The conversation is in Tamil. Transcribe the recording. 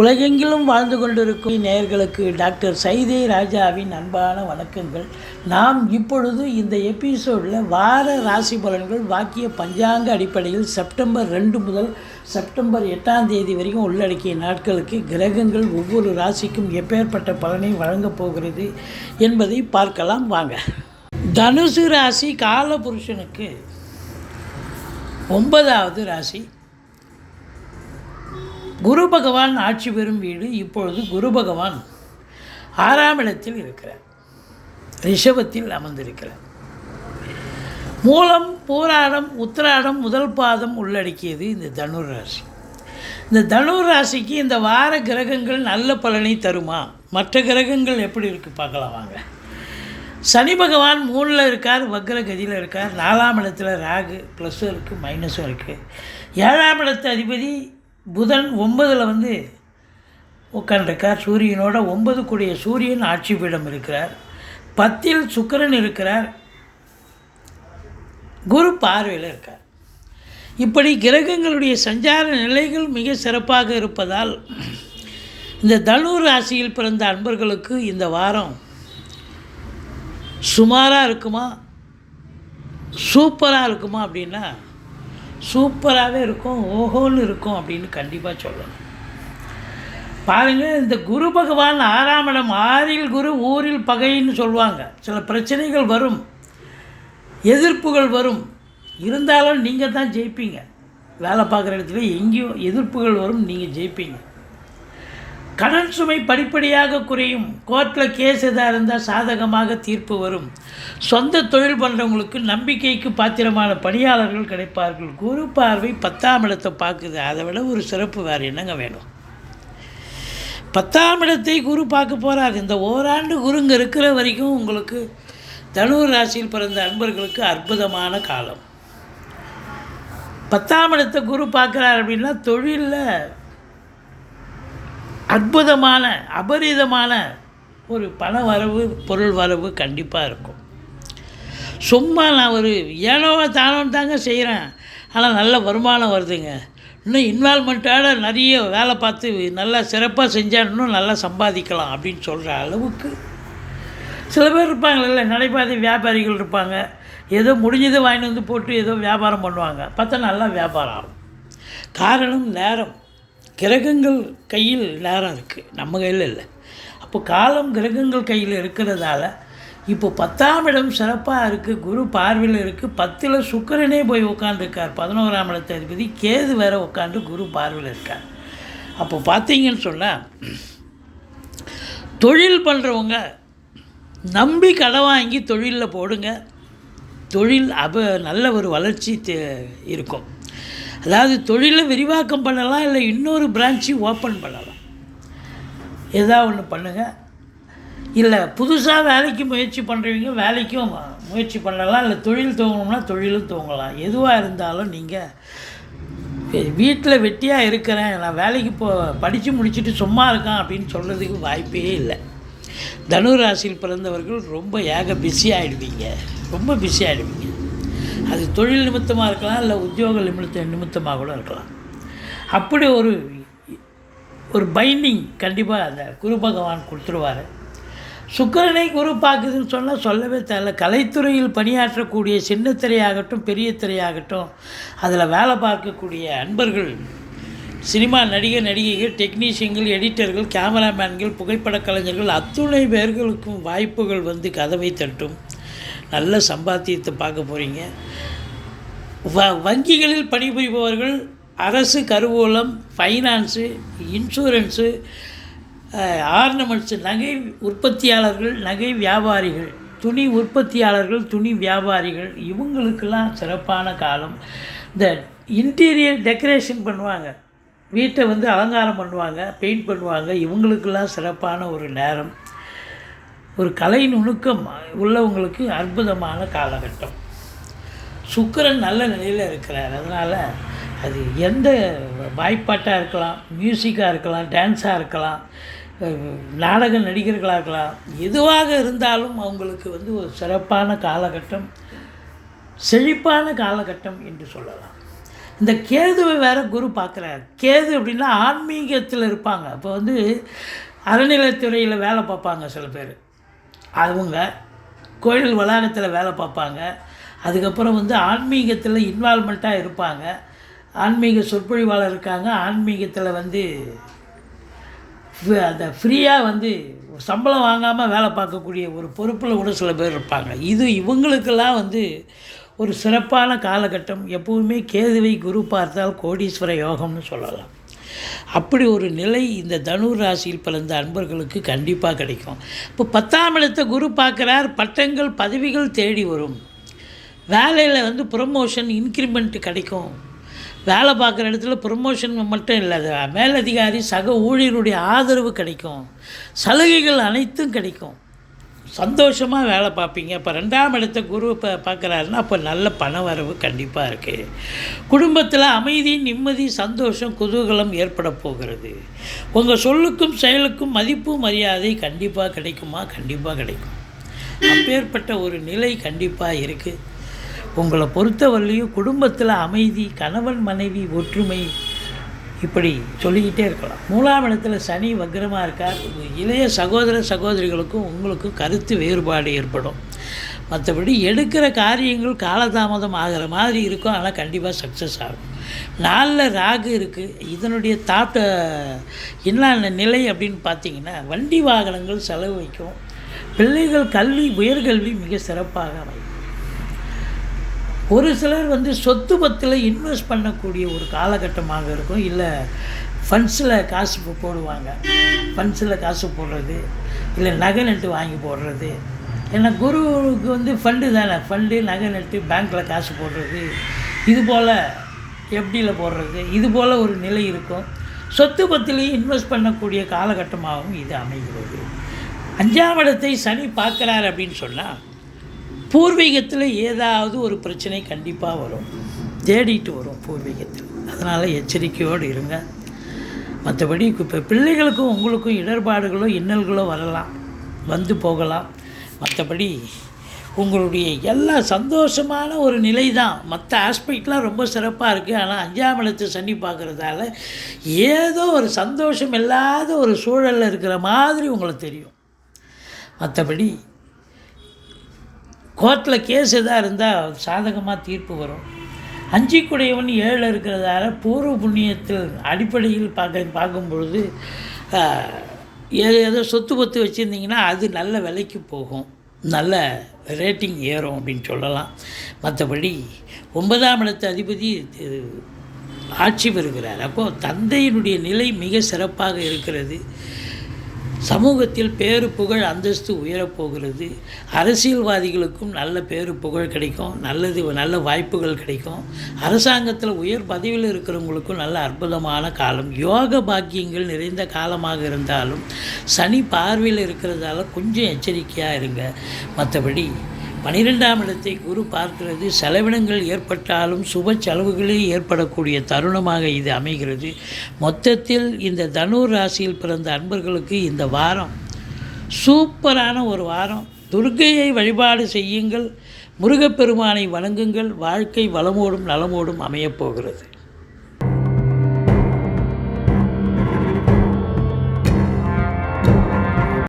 உலகெங்கிலும் வாழ்ந்து கொண்டிருக்கும் நேயர்களுக்கு டாக்டர் சைதே ராஜாவின் அன்பான வணக்கங்கள். நாம் இப்பொழுது இந்த எபிசோடில் வார ராசி பலன்கள் வாக்கிய பஞ்சாங்க அடிப்படையில் செப்டம்பர் ரெண்டு முதல் செப்டம்பர் எட்டாம் தேதி வரைக்கும் உள்ளடக்கிய நாட்களுக்கு கிரகங்கள் ஒவ்வொரு ராசிக்கும் எப்பேற்பட்ட பலனை வழங்கப் போகிறது என்பதை பார்க்கலாம் வாங்க. தனுசு ராசி காலபுருஷனுக்கு ஒன்பதாவது ராசி குரு பகவான் ஆட்சி பெறும் வீடு இப்பொழுது குரு பகவான் ஆறாம் இடத்தில் இருக்கிறார். ரிஷபத்தில் அமர்ந்திருக்கிறார். மூலம் பூராடம் உத்திராடம் முதல் பாதம் உள்ளடக்கியது இந்த தனுர் ராசி இந்த தனுர் ராசிக்கு இந்த வார கிரகங்கள் நல்ல பலனை தருமா? மற்ற கிரகங்கள் எப்படி இருக்குது பார்க்கலாம் வாங்க. சனி பகவான் மூணில் இருக்கார் வக்ர கதியில் இருக்கார். நாலாம் இடத்துல ராகு ப்ளஸ்ஸும் இருக்குது மைனஸும் இருக்குது ஏழாம் இடத்து அதிபதி புதன் ஒன்பதில் வந்து உட்காண்டிருக்கார் சூரியனோட ஒன்பது கூடிய சூரியன் ஆட்சி பீடம் இருக்கிறார். பத்தில் சுக்கிரன் இருக்கிறார். குரு பார்வையில் இருக்கார். இப்படி கிரகங்களுடைய சஞ்சார நிலைகள் மிக சிறப்பாக இருப்பதால் இந்த தனுர் ராசியில் பிறந்த அன்பர்களுக்கு இந்த வாரம் சுமாராக இருக்குமா? சூப்பராக இருக்குமா அப்படின்னா சூப்பராகவே இருக்கும் ஓஹோன்னு இருக்கும் அப்படின்னு கண்டிப்பாக சொல்லணும். பாருங்கள் இந்த குரு பகவான் ஆறாம் இடம் ஆறில் குரு ஊரில் பகைன்னு சொல்லுவாங்க. சில பிரச்சனைகள் வரும். எதிர்ப்புகள் வரும். இருந்தாலும் நீங்கள் தான் ஜெயிப்பீங்க. வேலை பார்க்குற இடத்துல எங்கேயும் எதிர்ப்புகள் வரும் நீங்கள் ஜெயிப்பீங்க. கடன் சுமை படிப்படியாக குறையும். கோர்ட்டில் கேஸ் எதாக இருந்தால் சாதகமாக தீர்ப்பு வரும். சொந்த தொழில் பண்ணுறவங்களுக்கு நம்பிக்கைக்கு பாத்திரமான பணியாளர்கள் கிடைப்பார்கள். குரு பார்வை பத்தாம் இடத்தை பார்க்குது. அதை விட ஒரு சிறப்பு வேறு என்னங்க வேணும்? பத்தாம் இடத்தை குரு பார்க்க போகிறார் இந்த ஓராண்டு குருங்க இருக்கிற வரைக்கும் உங்களுக்கு தனுர் ராசியில் பிறந்த அன்பர்களுக்கு அற்புதமான காலம். பத்தாம் இடத்தை குரு பார்க்குறார் அப்படின்னா தொழிலில் அற்புதமான அபரிதமான ஒரு பண வரவு பொருள் வரவு கண்டிப்பாக இருக்கும். சும்மா நான் ஒரு ஏனோ தானோன்னு தாங்க செய்கிறேன் ஆனால் நல்ல வருமானம் வருதுங்க. இன்னும் இன்வால்மெண்ட்டோட நிறைய வேலை பார்த்து நல்லா சிறப்பாக செஞ்சால் இன்னும் நல்லா சம்பாதிக்கலாம் அப்படின்னு சொல்கிற அளவுக்கு. சில பேர் இருப்பாங்கள்ல நடைபாதை வியாபாரிகள் இருப்பாங்க. ஏதோ முடிஞ்சதை வாங்கிட்டு வந்து போட்டு ஏதோ வியாபாரம் பண்ணுவாங்க. பார்த்தா நல்லா வியாபாரம் ஆகும். காரணம் நேரம். கிரகங்கள் கையில் நேரம் இருக்குது நம்ம கையில் இல்லை. அப்போ காலம் கிரகங்கள் கையில் இருக்கிறதால இப்போ பத்தாம் இடம் சிறப்பாக இருக்குது குரு பார்வையில் இருக்குது பத்தில் சுக்கரனே போய் உட்காந்துருக்கார் பதினோராம் இடத்த அதிபதி கேது வேற உட்காந்து குரு பார்வையில் இருக்கார். அப்போ பார்த்தீங்கன்னு சொன்னால் தொழில் பண்ணுறவங்க நம்பி கடை வாங்கி தொழிலில் போடுங்க. தொழில் அப நல்ல ஒரு வளர்ச்சி இருக்கும். அதாவது தொழிலை விரிவாக்கம் பண்ணலாம் இல்லை இன்னொரு பிரான்ச்சு ஓப்பன் பண்ணலாம். ஏதாவது ஒன்று பண்ணுங்கள் இல்லை புதுசாக வேலைக்கு முயற்சி பண்ணுறவங்க வேலைக்கும் முயற்சி பண்ணலாம் இல்லை தொழில் துவங்கணும்னா தொழிலும் துவங்கலாம். எதுவாக இருந்தாலும் நீங்கள் வீட்டில் வெட்டியாக இருக்கிறேன் நான் வேலைக்கு போ படித்து முடிச்சுட்டு சும்மா இருக்கான் அப்படின்னு சொல்கிறதுக்கு வாய்ப்பே இல்லை. தனுராசியில் பிறந்தவர்கள் ரொம்ப ஏக பிஸி ஆகிடுவீங்க ரொம்ப பிஸி ஆகிடுவீங்க அது தொழில் நிமித்தமாக இருக்கலாம் இல்லை உத்தியோக நிமித்த நிமித்தமாக கூட இருக்கலாம். அப்படி ஒரு ஒரு பைண்டிங் கண்டிப்பாக அந்த குரு பகவான் கொடுத்துருவார். சுக்கரனை குரு பார்க்குதுன்னு சொன்னால் சொல்லவே தேவையில்ல. கலைத்துறையில் பணியாற்றக்கூடிய சின்ன திரையாகட்டும் பெரிய திரையாகட்டும் அதில் வேலை பார்க்கக்கூடிய அன்பர்கள் சினிமா நடிகர் நடிகைகள் டெக்னீஷியன்கள் எடிட்டர்கள் கேமராமேன்கள் புகைப்பட கலைஞர்கள் அத்துணை பேர்களுக்கும் வாய்ப்புகள் வந்து கதவை தட்டும். நல்ல சம்பாத்தியத்தை பார்க்க போகிறீங்க வ வங்கிகளில் பணிபுரிபவர்கள் அரசு கருவூலம் ஃபைனான்ஸு இன்சூரன்ஸு ஆர்னமெண்ட்ஸு நகை உற்பத்தியாளர்கள் நகை வியாபாரிகள் துணி உற்பத்தியாளர்கள் துணி வியாபாரிகள் இவங்களுக்கெல்லாம் சிறப்பான காலம். இந்த இன்டீரியர் டெக்கரேஷன் பண்ணுவாங்க. வீட்டை வந்து அலங்காரம் பண்ணுவாங்க பெயிண்ட் பண்ணுவாங்க இவங்களுக்கெல்லாம் சிறப்பான ஒரு நேரம். ஒரு கலை நுணுக்கம் உள்ளவங்களுக்கு அற்புதமான காலகட்டம். சுக்கரன் நல்ல நிலையில் இருக்கிறார். அதனால் அது எந்த வாய்ப்பாட்டாக இருக்கலாம் மியூசிக்காக இருக்கலாம் டான்ஸாக இருக்கலாம் நாடக நடிகர்களாக இருக்கலாம் எதுவாக இருந்தாலும் அவங்களுக்கு வந்து ஒரு சிறப்பான காலகட்டம் செழிப்பான காலகட்டம் என்று சொல்லலாம். இந்த கேதுவை வேற குரு பார்க்குறாரு. கேது அப்படின்னா ஆன்மீகத்தில் இருப்பாங்க. அப்போ வந்து அறநிலைத்துறையில் வேலை பார்ப்பாங்க சில பேர். அவங்க கோயில் வளாகத்தில் வேலை பார்ப்பாங்க. அதுக்கப்புறம் வந்து ஆன்மீகத்தில் இன்வால்மெண்ட்டாக இருப்பாங்க. ஆன்மீக சொற்பொழிவாளர் இருக்காங்க. ஆன்மீகத்தில் வந்து அந்த ஃப்ரீயாக வந்து சம்பளம் வாங்காமல் வேலை பார்க்கக்கூடிய ஒரு பொறுப்பில் கூட சில பேர் இருப்பாங்க. இது இவங்களுக்கெல்லாம் வந்து ஒரு சிறப்பான காலகட்டம். எப்பவுமே கேதுவை குரு பார்த்தால் கோடீஸ்வர யோகம்னு சொல்லலாம். அப்படி ஒரு நிலை இந்த தனுர் ராசியில் பிறந்த அன்பர்களுக்கு கண்டிப்பாக கிடைக்கும். இப்போ பத்தாம் இடத்தை குரு பார்க்குறார் பட்டங்கள் பதவிகள் தேடி வரும். வேலையில் வந்து ப்ரொமோஷன் இன்க்ரிமெண்ட் கிடைக்கும். வேலை பார்க்குற இடத்துல ப்ரொமோஷன் மட்டும் இல்லை மேலதிகாரி சக ஊழியருடைய ஆதரவு கிடைக்கும். சலுகைகள் அனைத்தும் கிடைக்கும். சந்தோஷமாக வேலை பார்ப்பீங்க. இப்போ ரெண்டாம் இடத்த குரு இப்போ பார்க்குறாருன்னா அப்போ நல்ல பண வரவு கண்டிப்பாக இருக்குது குடும்பத்தில் அமைதி நிம்மதி சந்தோஷம் குதூகலம் ஏற்பட போகிறது. உங்கள் சொல்லுக்கும் செயலுக்கும் மதிப்பு மரியாதை கண்டிப்பாக கிடைக்குமா? கண்டிப்பாக கிடைக்கும். அப்பேற்பட்ட ஒரு நிலை கண்டிப்பாக இருக்குது உங்களை பொறுத்தவரையிலையும் குடும்பத்தில் அமைதி கணவன் மனைவி ஒற்றுமை இப்படி சொல்லிக்கிட்டே இருக்கலாம். மூணாம் இடத்துல சனி வக்ரமாக இருக்கார். இளைய சகோதர சகோதரிகளுக்கும் உங்களுக்கும் கருத்து வேறுபாடு ஏற்படும். மற்றபடி எடுக்கிற காரியங்கள் காலதாமதம் ஆகிற மாதிரி இருக்கும். ஆனால் கண்டிப்பாக சக்ஸஸ் ஆகும். நாளில் ராகு இருக்குது இதனுடைய தாட்ட என்ன நிலை அப்படின்னு பார்த்தீங்கன்னா வண்டி வாகனங்கள் செலவு வைக்கும் பிள்ளைகள் கல்வி உயர்கல்வி மிக சிறப்பாக அமையும். ஒரு சிலர் வந்து சொத்து பத்தில் இன்வெஸ்ட் பண்ணக்கூடிய ஒரு காலகட்டமாக இருக்கும். இல்லை ஃபண்ட்ஸில் காசு போடுவாங்க. ஃபண்ட்ஸில் காசு போடுறது இல்லை நகை நட்டு வாங்கி போடுறது. ஏன்னா குருவுக்கு வந்து ஃபண்டு தானே. ஃபண்டு நகை நட்டு பேங்க்கில் காசு போடுறது. இது போல் எஃப்டியில் போடுறது. இது போல் ஒரு நிலை இருக்கும். சொத்து பத்திலையும் இன்வெஸ்ட் பண்ணக்கூடிய காலகட்டமாகவும் இது அமைகிறது. அஞ்சாம் இடத்தை சனி பார்க்குறாரு அப்படின்னு சொன்னால் பூர்வீகத்தில் ஏதாவது ஒரு பிரச்சனை கண்டிப்பாக வரும். தேடிட்டு வரும் பூர்வீகத்தில். அதனால் எச்சரிக்கையோடு இருங்க. மற்றபடி இப்போ பிள்ளைகளுக்கும் உங்களுக்கும் இடர்பாடுகளோ இன்னல்களோ வரலாம். வந்து போகலாம். மற்றபடி உங்களுடைய எல்லா சந்தோஷமான ஒரு நிலை தான் மற்ற ஆஸ்பெக்ட்லாம் ரொம்ப சிறப்பாக இருக்குது ஆனால் அஞ்சாம் இடத்து சனி பார்க்குறதால ஏதோ ஒரு சந்தோஷம் இல்லாத ஒரு சூழலில் இருக்கிற மாதிரி உங்களுக்கு தெரியும். மற்றபடி கோர்ட்டில் கேஸ் எதாக இருந்தால் சாதகமாக தீர்ப்பு வரும். அஞ்சிக்குடையவன் ஏழு இருக்கிறதால பூர்வ புண்ணியத்தில் அடிப்படையில் பார்க்க பார்க்கும் பொழுது ஏதோ ஏதோ சொத்து பத்து வச்சுருந்தீங்கன்னா அது நல்ல விலைக்கு போகும். நல்ல ரேட்டிங் ஏறும் அப்படின்னு சொல்லலாம். மற்றபடி ஒன்பதாம் இடத்து அதிபதி ஆட்சி பெறுகிறார். அப்போது தந்தையினுடைய நிலை மிக சிறப்பாக இருக்கிறது. சமூகத்தில் பேரு புகழ் அந்தஸ்து உயரப்போகிறது. அரசியல்வாதிகளுக்கும் நல்ல பேரு புகழ் கிடைக்கும். நல்லது நல்ல வாய்ப்புகள் கிடைக்கும். அரசாங்கத்தில் உயர் பதவியில் இருக்கிறவங்களுக்கும் நல்ல அற்புதமான காலம். யோக பாக்கியங்கள் நிறைந்த காலமாக இருந்தாலும் சனி பார்வையில் இருக்கிறதால கொஞ்சம் எச்சரிக்கையாக இருங்க. மற்றபடி பனிரெண்டாம் இடத்தை குரு பார்க்கிறது செலவினங்கள் ஏற்பட்டாலும் சுப செலவுகளே ஏற்படக்கூடிய தருணமாக இது அமைகிறது. மொத்தத்தில் இந்த தனுர் ராசியில் பிறந்த அன்பர்களுக்கு இந்த வாரம் சூப்பரான ஒரு வாரம். துர்க்கையை வழிபாடு செய்யுங்கள் முருகப்பெருமானை வணங்குங்கள் வாழ்க்கை வளமோடும் நலமோடும் அமையப்போகிறது